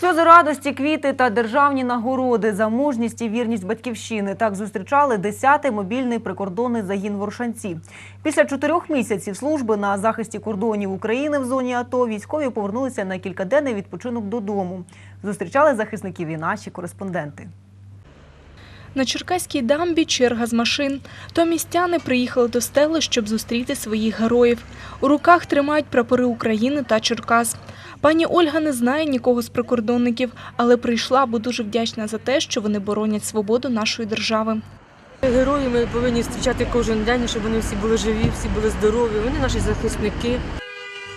Сльози радості, квіти та державні нагороди за мужність і вірність батьківщини. Так зустрічали 10-й мобільний прикордонний загін Воршанці. Після чотирьох місяців служби на захисті кордонів України в зоні АТО військові повернулися на кількаденний відпочинок додому. Зустрічали захисників і наші кореспонденти. На Черкаській дамбі черга з машин. То містяни приїхали до стели, щоб зустріти своїх героїв. У руках тримають прапори України та Черкас. Пані Ольга не знає нікого з прикордонників, але прийшла, бо дуже вдячна за те, що вони боронять свободу нашої держави. Герої ми повинні зустрічати кожен день, щоб вони всі були живі, всі були здорові. Вони наші захисники.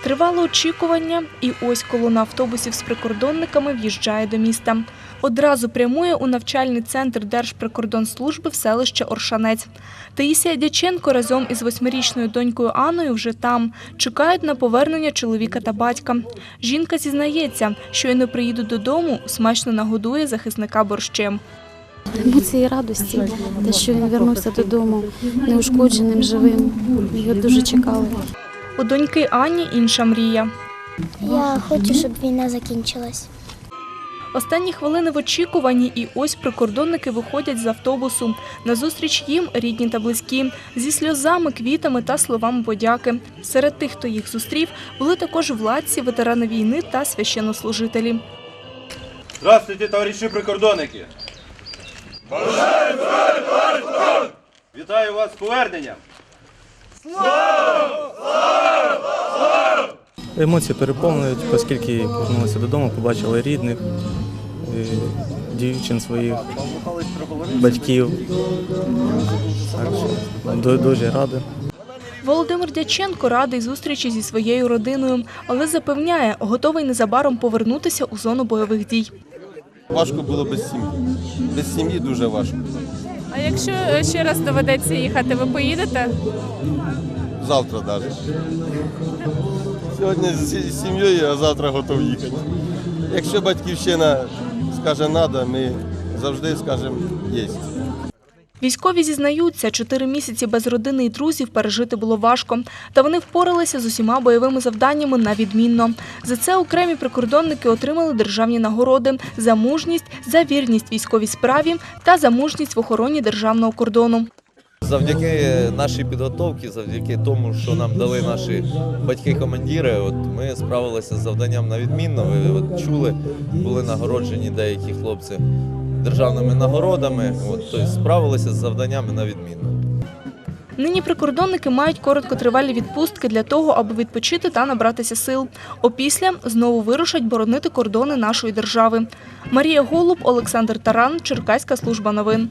Тривало очікування, і ось колона автобусів з прикордонниками в'їжджає до міста. Одразу прямує у навчальний центр Держприкордонслужби в селище Оршанець. Таїсія Дяченко разом із восьмирічною донькою Анною вже там. Чекають на повернення чоловіка та батька. Жінка зізнається, щойно приїду додому, смачно нагодує захисника борщем. емоції радості, те, що він вернувся додому неушкодженим, живим. Його дуже чекали. У доньки Ані інша мрія. Я хочу, щоб війна закінчилась. Останні хвилини в очікуванні, і ось прикордонники виходять з автобусу. Назустріч їм рідні та близькі, зі сльозами, квітами та словами подяки. Серед тих, хто їх зустрів, були також владці, ветерани війни та священнослужителі. Здравствуйте, товариші прикордонники! Вітаю вас з поверненням! Емоції переповнюють, оскільки повернулися додому, побачили рідних, дівчин своїх, батьків. Так що дуже радий. Володимир Дяченко радий зустрічі зі своєю родиною, але запевняє, готовий незабаром повернутися у зону бойових дій. Важко було без сім'ї. Без сім'ї дуже важко. А якщо е, ще раз доведеться їхати, ви поїдете? Завтра навіть. Сьогодні з з сім'єю, а завтра готов їхати. Якщо батьківщина скаже надо, ми завжди скажемо єсть. Військові зізнаються, чотири місяці без родини і друзів пережити було важко. Та вони впоралися з усіма бойовими завданнями на відмінно. За це окремі прикордонники отримали державні нагороди за мужність, за вірність військовій справі та за мужність в охороні державного кордону. Завдяки нашій підготовці, завдяки тому, що нам дали наші батьки-командири, от ми справилися з завданням на відмінно. Ви от чули, були нагороджені деякі хлопці державними нагородами. От, тобто справилися з завданнями на відмінно. Нині прикордонники мають короткотривалі відпустки для того, аби відпочити та набратися сил. Опісля знову вирушать боронити кордони нашої держави. Марія Голуб, Олександр Таран, Черкаська служба новин.